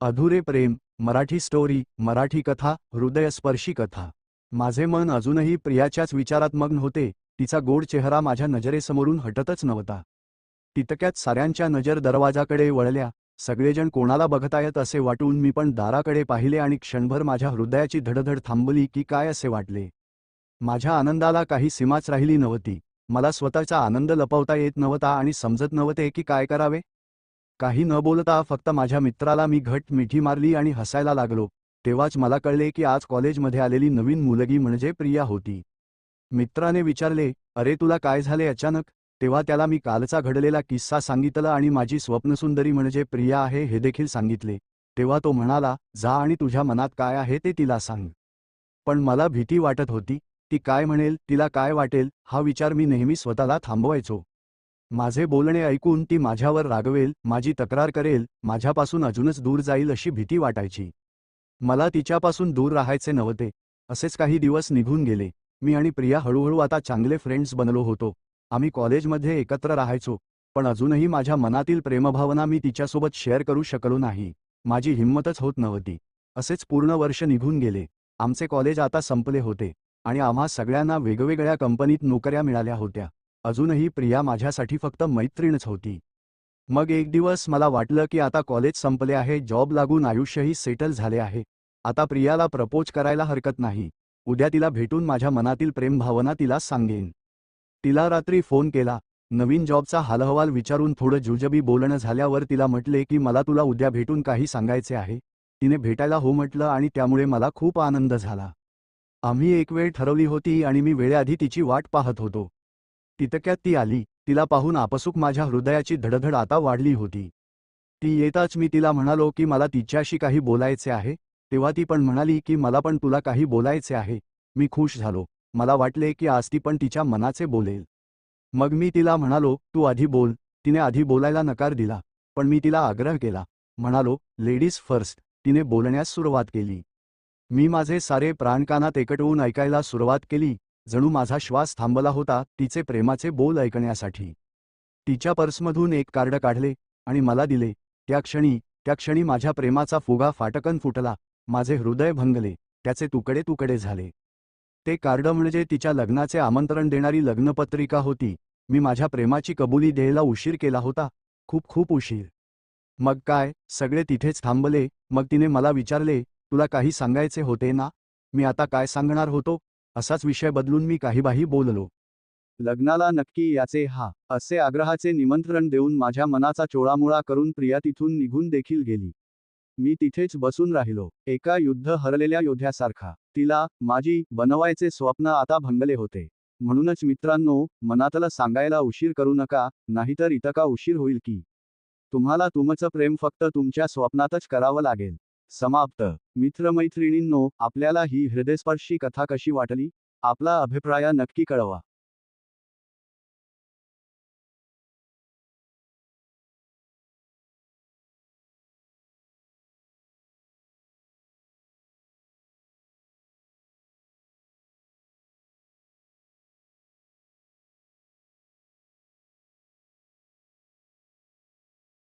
अधुरे प्रेम मराठी स्टोरी मराठी कथा हृदयस्पर्शी कथा. माझे मन अजूनही प्रियाच्याच विचारात मग्न होते तिचा गोड चेहरा माझ्या नजरेसमोरून हटतच नव्हता. तितक्यात साऱ्यांच्या नजर दरवाजाकडे वळल्या सगळेजण कोणाला बघतायत असे वाटून मी पण दाराकडे पाहिले आणि क्षणभर माझ्या हृदयाची धडधड थांबली की काय असे वाटले. माझ्या आनंदाला काही सीमाच राहिली नव्हती मला स्वतःचा आनंद लपवता येत नव्हता आणि समजत नव्हते की काय करावे. काही न बोलता फक्त माझ्या मित्राला मी घट मिठी मारली आणि हसायला लागलो. तेव्हाच मला कळले की आज कॉलेजमध्ये आलेली नवीन मुलगी म्हणजे प्रिया होती. मित्राने विचारले अरे तुला काय झाले अचानक? तेव्हा त्याला मी कालचा घडलेला किस्सा सांगितला आणि माझी स्वप्नसुंदरी म्हणजे प्रिया आहे हे देखील सांगितले. तेव्हा तो म्हणाला जा आणि तुझ्या मनात काय आहे ते तिला सांग. पण मला भीती वाटत होती. ती काय म्हणेल तिला काय वाटेल हा विचार मी नेहमी स्वतःला थांबवायचो. माझे बोलणे ऐकून ती माझ्यावर रागवेल माझी तक्रार करेल माझ्यापासून अजूनच दूर जाईल अशी भीती वाटायची. मला तिच्यापासून दूर राहायचे नव्हते. असेच काही दिवस निघून गेले. मी आणि प्रिया हळूहळू आता चांगले फ्रेंड्स बनलो होतो. आम्ही कॉलेजमध्ये एकत्र राहायचो. पण अजूनही माझ्या मनातील प्रेमभावना मी तिच्यासोबत शेअर करू शकलो नाही. माझी हिंमतच होत नव्हती. असेच पूर्ण वर्ष निघून गेले. आमचे कॉलेज आता संपले होते. आणि आम्हा सगळ्यांना वेगवेगळ्या कंपनीत नोकऱ्या मिळाल्या होत्या. अजूनही प्रिया माझ्यासाठी फक्त मैत्रीणच होती. मग एक दिवस मला वाटलं की आता कॉलेज संपले आहे जॉब लागून आयुष्यही सेटल झाले आहे. आता प्रियाला प्रपोज करायला हरकत नाही. उद्या तिला भेटून माझ्या मनातील प्रेमभावना तिला सांगेन. तिला रात्री फोन केला. नवीन जॉबचा हालहवाल विचारून थोडं जुजबी बोलणं झाल्यावर तिला म्हटले की मला तुला उद्या भेटून काही सांगायचे आहे. तिने भेटायला हो म्हटलं आणि त्यामुळे मला खूप आनंद झाला. आम्ही एक वेळ ठरवली होती आणि मी वेळेआधी तिची वाट पाहत होतो. तितक्यात ती आली. तिला पाहून आपसूक माझ्या हृदयाची धडधड आता वाढली होती. ती येताच मी तिला म्हणालो की मला तिच्याशी काही बोलायचे आहे. तेव्हा ती पण म्हणाली की मला पण तुला काही बोलायचे आहे. मी खुश झालो. मला वाटले की आज ती पण तिच्या मनाचे बोलेल. मग मी तिला म्हणालो तू आधी बोल. तिने आधी बोलायला नकार दिला. पण मी तिला आग्रह केला. म्हणालो लेडीज फर्स्ट. तिने बोलण्यास सुरुवात केली. मी माझे सारे प्राणकानात एकटवून ऐकायला सुरुवात केली. जणू माझा श्वास थांबला होता तिचे प्रेमाचे बोल ऐकण्यासाठी. तिच्या पर्समधून एक कार्ड काढले आणि मला दिले. त्या क्षणी त्या क्षणी माझ्या प्रेमाचा फुगा फाटकन फुटला. माझे हृदय भंगले. त्याचे तुकडे तुकडे झाले. ते कार्ड म्हणजे तिच्या लग्नाचे आमंत्रण देणारी लग्नपत्रिका होती. मी माझ्या प्रेमाची कबुली द्यायला उशीर केला होता. खूप खूप उशीर. मग काय? सगळे तिथेच थांबले. मग तिने मला विचारले तुला काही सांगायचे होते ना? मी आता काय सांगणार होतो? असाच विषय बदलून मी काहीबाही बोललो. लग्नाला नक्की याचे हा असे आग्रहाचे निमंत्रण देऊन माझ्या मनाचा चोळामोळा करून प्रिया तिथून निघून देखील गेली. मी तिथेच बसून राहिलो एका युद्ध हरलेल्या योद्ध्यासारखा. तिला माझी बनवायचे स्वप्न आता भंगले होते. म्हणूनच मित्रांनो मनातला सांगायला उशीर करू नका नाहीतर इतका उशीर होईल की. तुम्हाला तुमचं प्रेम फक्त तुमच्या स्वप्नातच करावं लागेल. समाप्त. मित्रमैत्रिणींनो आपल्याला ही हृदयस्पर्शी कथा कशी वाटली? आपला अभिप्राय नक्की कळवा.